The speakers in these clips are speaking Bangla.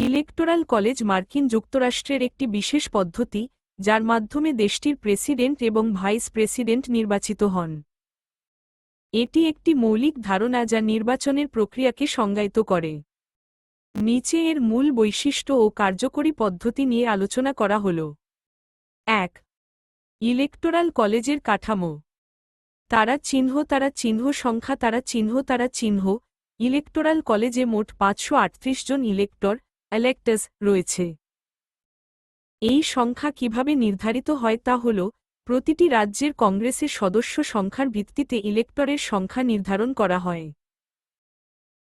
ইলেকটোরাল কলেজ মার্কিন যুক্তরাষ্ট্রের একটি বিশেষ পদ্ধতি, যার মাধ্যমে দেশটির প্রেসিডেন্ট এবং ভাইস প্রেসিডেন্ট নির্বাচিত হন। এটি একটি মৌলিক ধারণা যা নির্বাচনের প্রক্রিয়াকে সংজ্ঞায়িত করে। নিচে এর মূল বৈশিষ্ট্য ও কার্যকরী পদ্ধতি নিয়ে আলোচনা করা হল। এক, ইলেকটোরাল কলেজের কাঠামো। তারা চিহ্ন তারা চিহ্ন, সংখ্যা, তারা চিহ্ন তারা চিহ্ন। ইলেকটোরাল কলেজে মোট পাঁচশো আটত্রিশ জন ইলেক্টর এলেক্টাস রয়েছে। এই সংখ্যা কীভাবে নির্ধারিত হয় তা হল, প্রতিটি রাজ্যের কংগ্রেসের সদস্য সংখ্যার ভিত্তিতে ইলেক্টরের সংখ্যা নির্ধারণ করা হয়।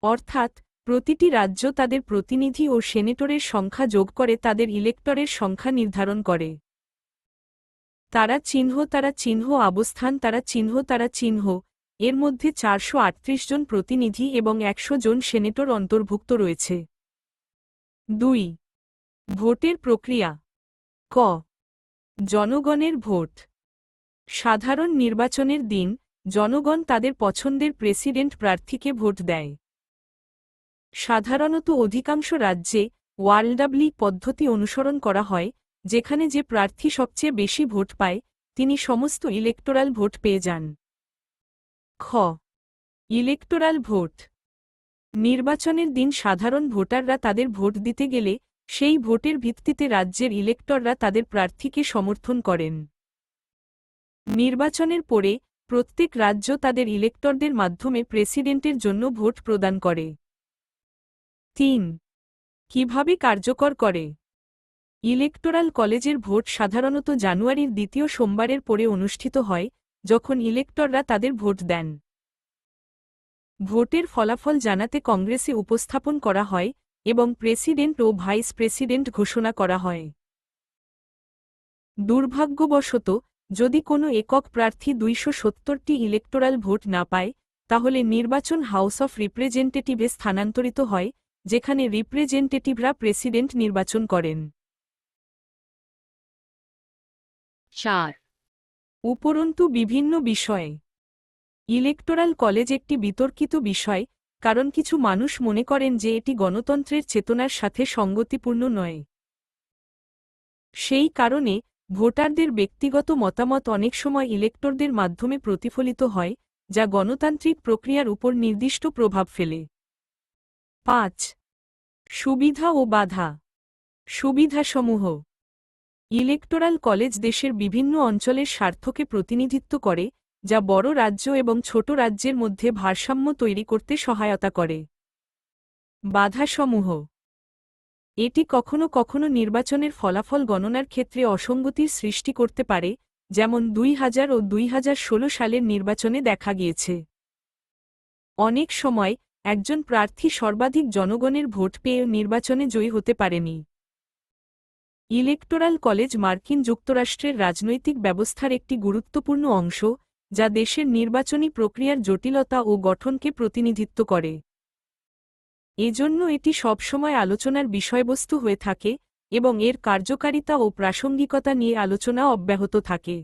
অর্থাৎ, প্রতিটি রাজ্য তাদের প্রতিনিধি ও সেনেটরের সংখ্যা যোগ করে তাদের ইলেক্টরের সংখ্যা নির্ধারণ করে। তারা চিহ্ন তারা চিহ্ন, অবস্থান, তারা চিহ্ন তারা চিহ্ন, এর মধ্যে চারশো আটত্রিশ জন প্রতিনিধি এবং একশো জন সেনেটর অন্তর্ভুক্ত রয়েছে। দুই, ভোটের প্রক্রিয়া। ক, জনগণের ভোট। সাধারণ নির্বাচনের দিন, জনগণ তাদের পছন্দের প্রেসিডেন্ট প্রার্থীকে ভোট দেয়। সাধারণত অধিকাংশ রাজ্যে ওয়ার্ল্ডাবলি পদ্ধতি অনুসরণ করা হয়, যেখানে যে প্রার্থী সবচেয়ে বেশি ভোট পায়, তিনি সমস্ত ইলেকটোরাল ভোট পেয়ে যান। খ, ইলেকটোরাল ভোট। নির্বাচনের দিন সাধারণ ভোটাররা তাদের ভোট দিতে গেলে, সেই ভোটের ভিত্তিতে রাজ্যের ইলেক্টররা তাদের প্রার্থীকে সমর্থন করেন। নির্বাচনের পরে, প্রত্যেক রাজ্য তাদের ইলেক্টরদের মাধ্যমে প্রেসিডেন্টের জন্য ভোট প্রদান করে। তিন, কীভাবে কার্যকর করে? ইলেকটোরাল কলেজের ভোট সাধারণত জানুয়ারির দ্বিতীয় সোমবারের পরে অনুষ্ঠিত হয়, যখন ইলেক্টররা তাদের ভোট দেন। ভোটের ফলাফল জানাতে কংগ্রেসে উপস্থাপন করা হয় এবং প্রেসিডেন্ট ও ভাইস প্রেসিডেন্ট ঘোষণা করা হয়। দুর্ভাগ্যবশত যদি কোনো একক প্রার্থী দুইশো সত্তরটি ইলেকটোরাল ভোট না পায় তাহলে নির্বাচন হাউস অফ রিপ্রেজেন্টেটিভে স্থানান্তরিত হয় যেখানে রিপ্রেজেন্টেটিভরা প্রেসিডেন্ট নির্বাচন করেন। চার। উপরন্তু বিভিন্ন বিষয়ে ইলেকটোরাল কলেজ একটি বিতর্কিত বিষয়, কারণ কিছু মানুষ মনে করেন যে এটি গণতন্ত্রের চেতনার সাথে সঙ্গতিপূর্ণ নয়। সেই কারণে, ভোটারদের ব্যক্তিগত মতামত অনেক সময় ইলেক্টরদের মাধ্যমে প্রতিফলিত হয়, যা গণতান্ত্রিক প্রক্রিয়ার উপর নির্দিষ্ট প্রভাব ফেলে। পাঁচ, সুবিধা ও বাধা। সুবিধাসমূহ। ইলেকটোরাল কলেজ দেশের বিভিন্ন অঞ্চলের স্বার্থকে প্রতিনিধিত্ব করে যা বড় রাজ্য এবং ছোট রাজ্যের মধ্যে ভারসাম্য তৈরি করতে সহায়তা করে। বাধাসমূহ। এটি কখনো কখনো নির্বাচনের ফলাফল গণনার ক্ষেত্রে অসঙ্গতির সৃষ্টি করতে পারে, যেমন দুই হাজার ও দুই হাজার ষোলো সালের নির্বাচনে দেখা গিয়েছে। অনেক সময়, একজন প্রার্থী সর্বাধিক জনগণের ভোট পেয়ে নির্বাচনে জয়ী হতে পারেনি। ইলেকটোরাল কলেজ মার্কিন যুক্তরাষ্ট্রের রাজনৈতিক ব্যবস্থার একটি গুরুত্বপূর্ণ অংশ যা দেশের নির্বাচনী প্রক্রিয়ার জটিলতা ও গঠনকে প্রতিনিধিত্ব করে। এজন্য এটি সবসময় আলোচনার বিষয়বস্তু হয়ে থাকে এবং এর কার্যকারিতা ও প্রাসঙ্গিকতা নিয়ে আলোচনা অব্যাহত থাকে।